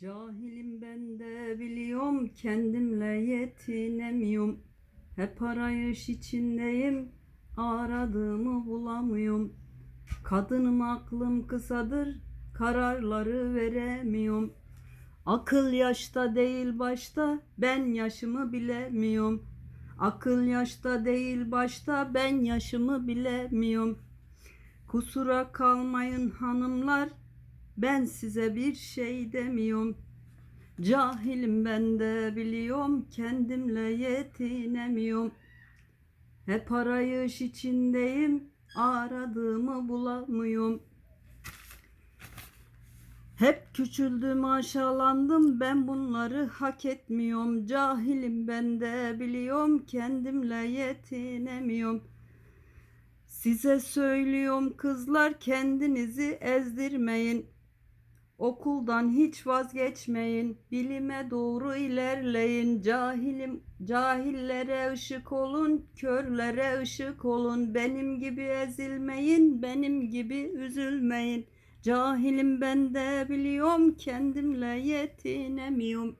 Cahilim ben de biliyorum kendimle yetinemiyorum. Hep arayış içindeyim aradığımı bulamıyorum. Kadınım aklım kısadır kararları veremiyorum. Akıl yaşta değil başta ben yaşımı bilemiyorum. Akıl yaşta değil başta ben yaşımı bilemiyorum. Kusura kalmayın hanımlar ben size bir şey demiyorum. Cahilim ben de biliyorum kendimle yetinemiyorum. Hep arayış içindeyim aradığımı bulamıyorum. Hep küçüldüm aşağılandım ben bunları hak etmiyorum. Cahilim ben de biliyorum kendimle yetinemiyorum. Size söylüyorum kızlar kendinizi ezdirmeyin. Okuldan hiç vazgeçmeyin. Bilime doğru ilerleyin. Cahilim cahillere ışık olun, körlere ışık olun. Benim gibi ezilmeyin, benim gibi üzülmeyin. Cahilim ben de biliyorum kendimle yetinemiyorum.